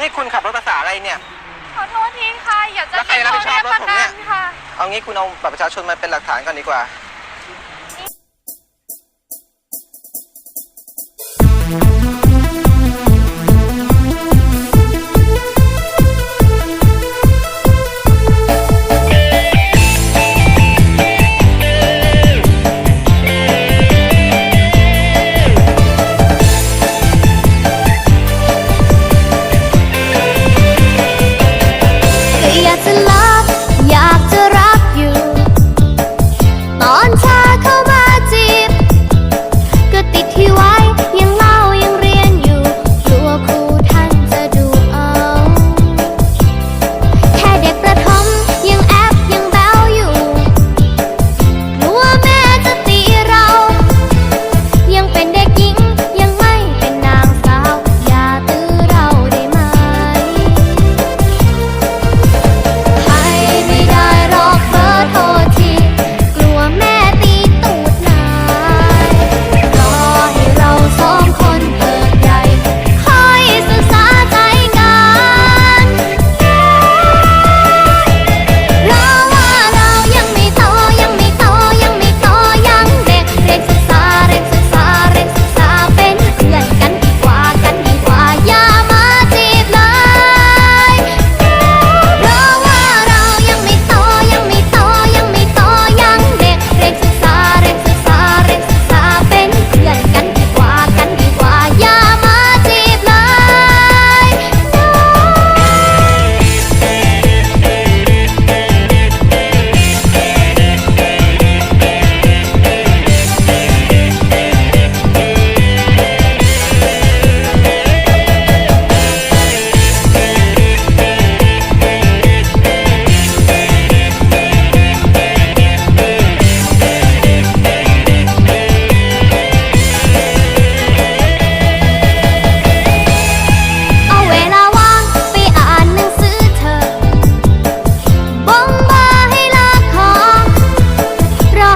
นี่คุณขับรถภาษาอะไรเนี่ย ขอโทษทีค่ะ อยากจะเล้วใรรัอบรถผมนี่ย รีค่ะ เอางี้คุณเอาบัตรประชาชนมาเป็นหลักฐานก่อนดีกว่า Thank you.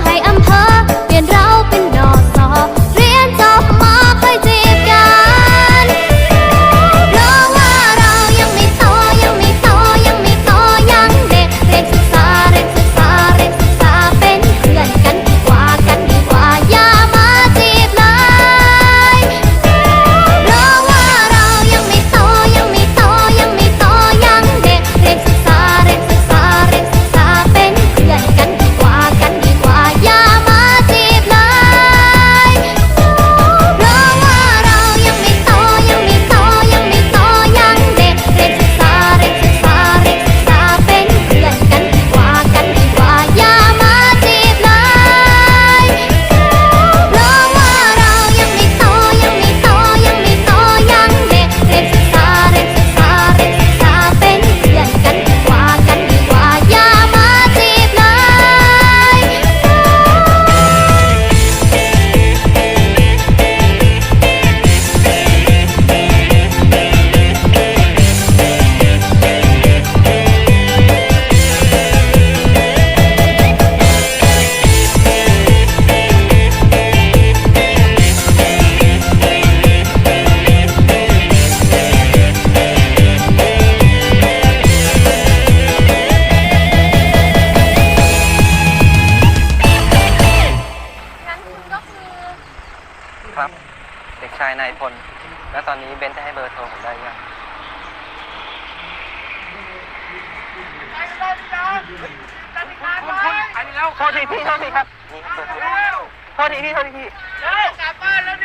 I'm แล้วตอนนี้เบนจะให้เบอร์โทรผมได้ยังโทษทีพี่โทษทีครับโทษทีพี่โทษทีพี่ กลับบ้านแล้ว